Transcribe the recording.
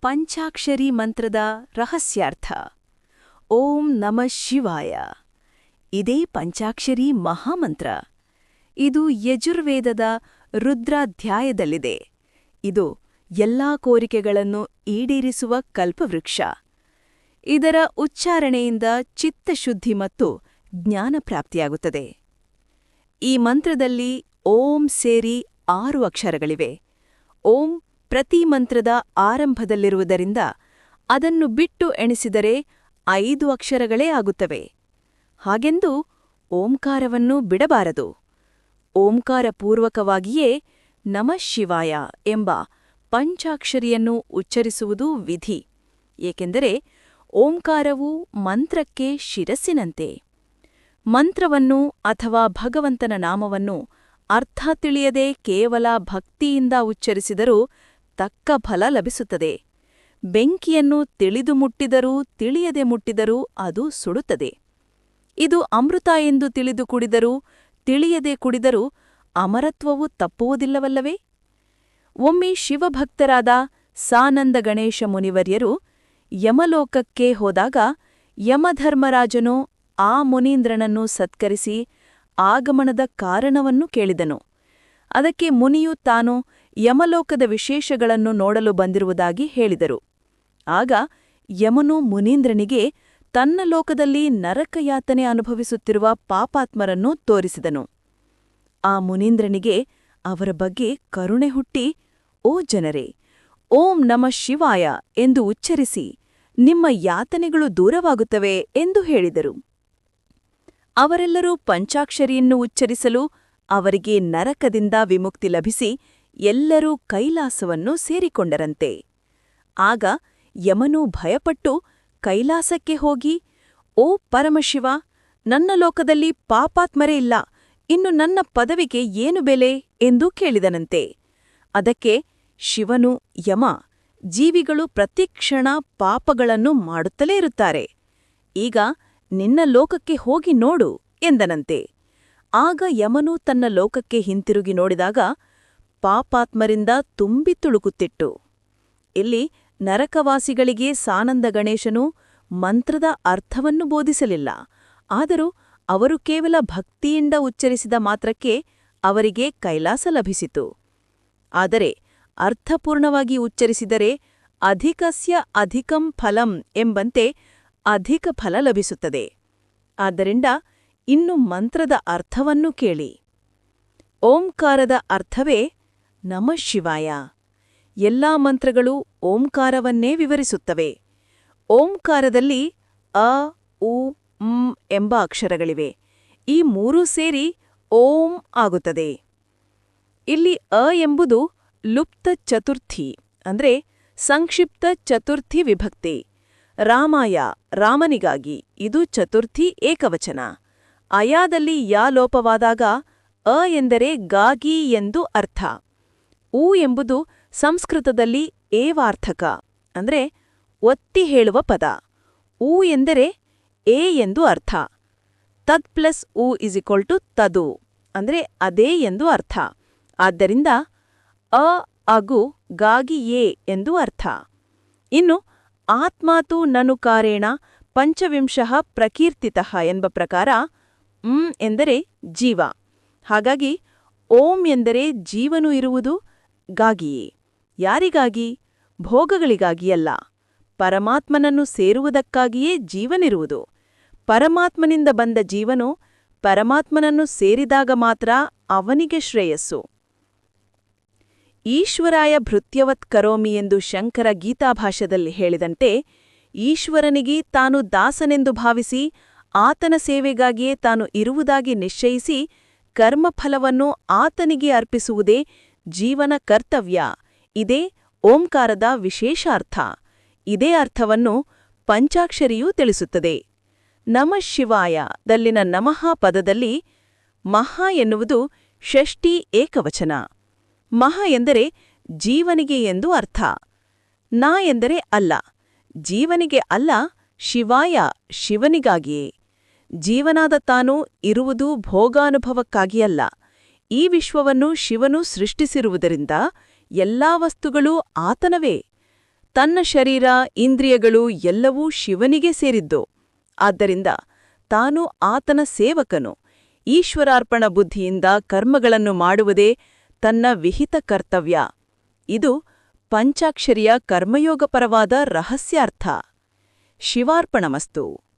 ಪಂಚಾಕ್ಷರಿ ಮಂತ್ರದ ರಹಸ್ಯಾರ್ಥ. ಓಂ ನಮ ಶಿವಾಯ. ಇದೇ ಪಂಚಾಕ್ಷರಿ ಮಹಾಮಂತ್ರ. ಇದು ಯಜುರ್ವೇದದ ರುದ್ರಾಧ್ಯಾಯದಲ್ಲಿದೆ. ಇದು ಎಲ್ಲಾ ಕೋರಿಕೆಗಳನ್ನು ಈಡೇರಿಸುವ ಕಲ್ಪವೃಕ್ಷ. ಇದರ ಉಚ್ಚಾರಣೆಯಿಂದ ಚಿತ್ತಶುದ್ಧಿ ಮತ್ತು ಜ್ಞಾನ ಪ್ರಾಪ್ತಿಯಾಗುತ್ತದೆ. ಈ ಮಂತ್ರದಲ್ಲಿ ಓಂ ಸೇರಿ ಆರು ಅಕ್ಷರಗಳಿವೆ. ಓಂ ಪ್ರತಿ ಮಂತ್ರದ ಆರಂಭದಲ್ಲಿರುವುದರಿಂದ ಅದನ್ನು ಬಿಟ್ಟು ಎಣಿಸಿದರೆ ಐದು ಅಕ್ಷರಗಳೇ ಆಗುತ್ತವೆ. ಹಾಗೆಂದು ಓಂಕಾರವನ್ನು ಬಿಡಬಾರದು. ಓಂಕಾರಪೂರ್ವಕವಾಗಿಯೇ ನಮಃ ಶಿವಾಯ ಎಂಬ ಪಂಚಾಕ್ಷರಿಯನ್ನು ಉಚ್ಚರಿಸುವುದು ವಿಧಿ. ಏಕೆಂದರೆ ಓಂಕಾರವು ಮಂತ್ರಕ್ಕೆ ಶಿರಸ್ಸಿನಂತೆ. ಮಂತ್ರವನ್ನು ಅಥವಾ ಭಗವಂತನ ನಾಮವನ್ನು ಅರ್ಥ ತಿಳಿಯದೆ ಕೇವಲ ಭಕ್ತಿಯಿಂದ ಉಚ್ಚರಿಸಿದರೂ ತಕ್ಕ ಫಲ ಲಭಿಸುತ್ತದೆ. ಬೆಂಕಿಯನ್ನು ತಿಳಿದು ಮುಟ್ಟಿದರೂ ತಿಳಿಯದೆ ಮುಟ್ಟಿದರೂ ಅದು ಸುಡುತ್ತದೆ. ಇದು ಅಮೃತ ಎಂದು ತಿಳಿದು ಕುಡಿದರೂ ತಿಳಿಯದೆ ಕುಡಿದರೂ ಅಮರತ್ವವು ತಪ್ಪುವುದಿಲ್ಲವಲ್ಲವೇ? ಒಮ್ಮೆ ಶಿವಭಕ್ತರಾದ ಸಾನಂದ ಗಣೇಶ ಮುನಿವರ್ಯರು ಯಮಲೋಕಕ್ಕೆ ಹೋದಾಗ ಯಮಧರ್ಮರಾಜನು ಆ ಮುನೀಂದ್ರನನ್ನು ಸತ್ಕರಿಸಿ ಆಗಮನದ ಕಾರಣವನ್ನು ಕೇಳಿದನು. ಅದಕ್ಕೆ ಮುನಿಯು ತಾನು ಯಮಲೋಕದ ವಿಶೇಷಗಳನ್ನು ನೋಡಲು ಬಂದಿರುವುದಾಗಿ ಹೇಳಿದರು. ಆಗ ಯಮನು ಮುನೀಂದ್ರನಿಗೆ ತನ್ನ ಲೋಕದಲ್ಲಿ ನರಕಯಾತನೆ ಅನುಭವಿಸುತ್ತಿರುವ ಪಾಪಾತ್ಮರನ್ನು ತೋರಿಸಿದನು. ಆ ಮುನೀಂದ್ರನಿಗೆ ಅವರ ಬಗ್ಗೆ ಕರುಣೆ ಹುಟ್ಟಿ, ಓ ಜನರೇ, ಓಂ ನಮ ಶಿವಾಯ ಎಂದು ಉಚ್ಚರಿಸಿ, ನಿಮ್ಮ ಯಾತನೆಗಳು ದೂರವಾಗುತ್ತವೆ ಎಂದು ಹೇಳಿದರು. ಅವರೆಲ್ಲರೂ ಪಂಚಾಕ್ಷರಿಯನ್ನು ಉಚ್ಚರಿಸಲು ಅವರಿಗೆ ನರಕದಿಂದ ವಿಮುಕ್ತಿ ಲಭಿಸಿ ಎಲ್ಲರೂ ಕೈಲಾಸವನ್ನು ಸೇರಿಕೊಂಡರಂತೆ. ಆಗ ಯಮನು ಭಯಪಟ್ಟು ಕೈಲಾಸಕ್ಕೆ ಹೋಗಿ, ಓ ಪರಮಶಿವ, ನನ್ನ ಲೋಕದಲ್ಲಿ ಪಾಪಾತ್ಮರೇ ಇಲ್ಲ, ಇನ್ನು ನನ್ನ ಪದವಿಗೆ ಏನು ಬೆಲೆ? ಎಂದು ಕೇಳಿದನಂತೆ. ಅದಕ್ಕೆ ಶಿವನು, ಯಮ, ಜೀವಿಗಳು ಪ್ರತಿಕ್ಷಣ ಪಾಪಗಳನ್ನು ಮಾಡುತ್ತಲೇ ಇರುತ್ತಾರೆ. ಈಗ ನಿನ್ನ ಲೋಕಕ್ಕೆ ಹೋಗಿ ನೋಡು, ಎಂದನಂತೆ. ಆಗ ಯಮನು ತನ್ನ ಲೋಕಕ್ಕೆ ಹಿಂತಿರುಗಿ ನೋಡಿದಾಗ ಪಾಪಾತ್ಮರಿಂದ ತುಂಬಿ ತುಳುಕುತ್ತಿಟ್ಟು ಇಲ್ಲಿ ನರಕವಾಸಿಗಳಿಗೆ ಸಾನಂದ ಗಣೇಶನು ಮಂತ್ರದ ಅರ್ಥವನ್ನು ಬೋಧಿಸಲಿಲ್ಲ. ಆದರೂ ಅವರು ಕೇವಲ ಭಕ್ತಿಯಿಂದ ಉಚ್ಚರಿಸಿದ ಮಾತ್ರಕ್ಕೆ ಅವರಿಗೆ ಕೈಲಾಸ ಲಭಿಸಿತು. ಆದರೆ ಅರ್ಥಪೂರ್ಣವಾಗಿ ಉಚ್ಚರಿಸಿದರೆ ಅಧಿಕಸ್ಯ ಅಧಿಕಂ ಫಲಂ ಎಂಬಂತೆ ಅಧಿಕ ಫಲ ಲಭಿಸುತ್ತದೆ. ಆದ್ದರಿಂದ ಇನ್ನು ಮಂತ್ರದ ಅರ್ಥವನ್ನು ಕೇಳಿ. ಓಂಕಾರದ ಅರ್ಥವೇ ನಮಃ ಶಿವಾಯ. ಎಲ್ಲಾ ಮಂತ್ರಗಳು ಓಂಕಾರವನ್ನೇ ವಿವರಿಸುತ್ತವೆ. ಓಂಕಾರದಲ್ಲಿ ಅ, ಉ ಂ ಎಂಬ ಅಕ್ಷರಗಳಿವೆ. ಈ ಮೂರೂ ಸೇರಿ ಓಂ ಆಗುತ್ತದೆ. ಇಲ್ಲಿ ಅ ಎಂಬುದು ಲುಪ್ತ ಚತುರ್ಥಿ, ಅಂದ್ರೆ ಸಂಕ್ಷಿಪ್ತ ಚತುರ್ಥಿ ವಿಭಕ್ತಿ. ರಾಮಾಯ, ರಾಮನಿಗಾಗಿ ಇದು ಚತುರ್ಥಿ ಏಕವಚನ. ಅಯಾದಲ್ಲಿ ಯಾ ಲೋಪವಾದಾಗ ಅ ಎಂದರೆ ಗಾಗಿ ಎಂದು ಅರ್ಥ. ಊ ಎಂಬುದು ಸಂಸ್ಕೃತದಲ್ಲಿ ಏವಾರ್ಥಕ, ಅಂದ್ರೆ ಒತ್ತಿ ಹೇಳುವ ಪದ. ಊ ಎಂದರೆ ಎ ಎಂದು ಅರ್ಥ. ತದ್ ಪ್ಲಸ್ ಊ ಇಸಿಕ್ವಲ್ ಟು ತದು, ಅಂದರೆ ಅದೇ ಎಂದು ಅರ್ಥ. ಆದ್ದರಿಂದ ಅ, ಅಗು, ಗಾಗಿ ಎ ಎಂದು ಅರ್ಥ. ಇನ್ನು ಆತ್ಮಾತು ನನು ಕಾರೇಣ ಪಂಚವಿಂಶಃ ಪ್ರಕೀರ್ತಿತಃ ಎಂಬ ಪ್ರಕಾರ ಮ್ ಎಂದರೆ ಜೀವ. ಹಾಗಾಗಿ ಓಂ ಎಂದರೆ ಜೀವನು ಇರುವುದು ಗಾಗಿಯೇ ಯಾರಿಗಾಗಿ? ಭೋಗಗಳಿಗಾಗಿಯಲ್ಲ. ಪರಮಾತ್ಮನನ್ನು ಸೇರುವುದಕ್ಕಾಗಿಯೇ ಜೀವನಿರುವುದು. ಪರಮಾತ್ಮನಿಂದ ಬಂದ ಜೀವನು ಪರಮಾತ್ಮನನ್ನು ಸೇರಿದಾಗ ಮಾತ್ರ ಅವನಿಗೆ ಶ್ರೇಯಸ್ಸು. ಈಶ್ವರಾಯ ಭೃತ್ಯವತ್ ಕರೋಮಿ ಎಂದು ಶಂಕರ ಗೀತಾಭಾಷದಲ್ಲಿ ಹೇಳಿದಂತೆ, ಈಶ್ವರನಿಗೆ ತಾನು ದಾಸನೆಂದು ಭಾವಿಸಿ, ಆತನ ಸೇವೆಗಾಗಿಯೇ ತಾನು ಇರುವುದಾಗಿ ನಿಶ್ಚಯಿಸಿ, ಕರ್ಮಫಲವನ್ನು ಆತನಿಗೆ ಅರ್ಪಿಸುವುದೇ ಜೀವನ ಕರ್ತವ್ಯ. ಇದೇ ಓಂಕಾರದ ವಿಶೇಷ ಅರ್ಥ ಇದೇ ಅರ್ಥವನ್ನು ಪಂಚಾಕ್ಷರಿಯೂ ತಿಳಿಸುತ್ತದೆ. ನಮಃ ಶಿವಾಯದಲ್ಲಿನ ನಮಃ ಪದದಲ್ಲಿ ಮಹಾ ಎನ್ನುವುದು ಷಷ್ಠಿ ಏಕವಚನ. ಮಹ ಎಂದರೆ ಜೀವನಿಗೆ ಎಂದು ಅರ್ಥ. ನಾ ಎಂದರೆ ಅಲ್ಲ. ಜೀವನಿಗೆ ಅಲ್ಲ, ಶಿವಾಯ ಶಿವನಿಗಾಗಿಯೇ. ಜೀವನಾದ ತಾನು ಇರುವುದು ಭೋಗಾನುಭವಕ್ಕಾಗಿಯಲ್ಲ. ಈ ವಿಶ್ವವನ್ನು ಶಿವನು ಸೃಷ್ಟಿಸಿರುವುದರಿಂದ ಎಲ್ಲಾ ವಸ್ತುಗಳೂ ಆತನವೇ. ತನ್ನ ಶರೀರ, ಇಂದ್ರಿಯಗಳು ಎಲ್ಲವೂ ಶಿವನಿಗೆ ಸೇರಿದ್ದು. ಆದ್ದರಿಂದ ತಾನು ಆತನ ಸೇವಕನು. ಈಶ್ವರಾರ್ಪಣ ಬುದ್ಧಿಯಿಂದ ಕರ್ಮಗಳನ್ನು ಮಾಡುವುದೇ ತನ್ನ ವಿಹಿತ ಕರ್ತವ್ಯ. ಇದು ಪಂಚಾಕ್ಷರಿಯ ಕರ್ಮಯೋಗಪರವಾದ ರಹಸ್ಯಾರ್ಥ. ಶಿವಾರ್ಪಣಮಸ್ತು.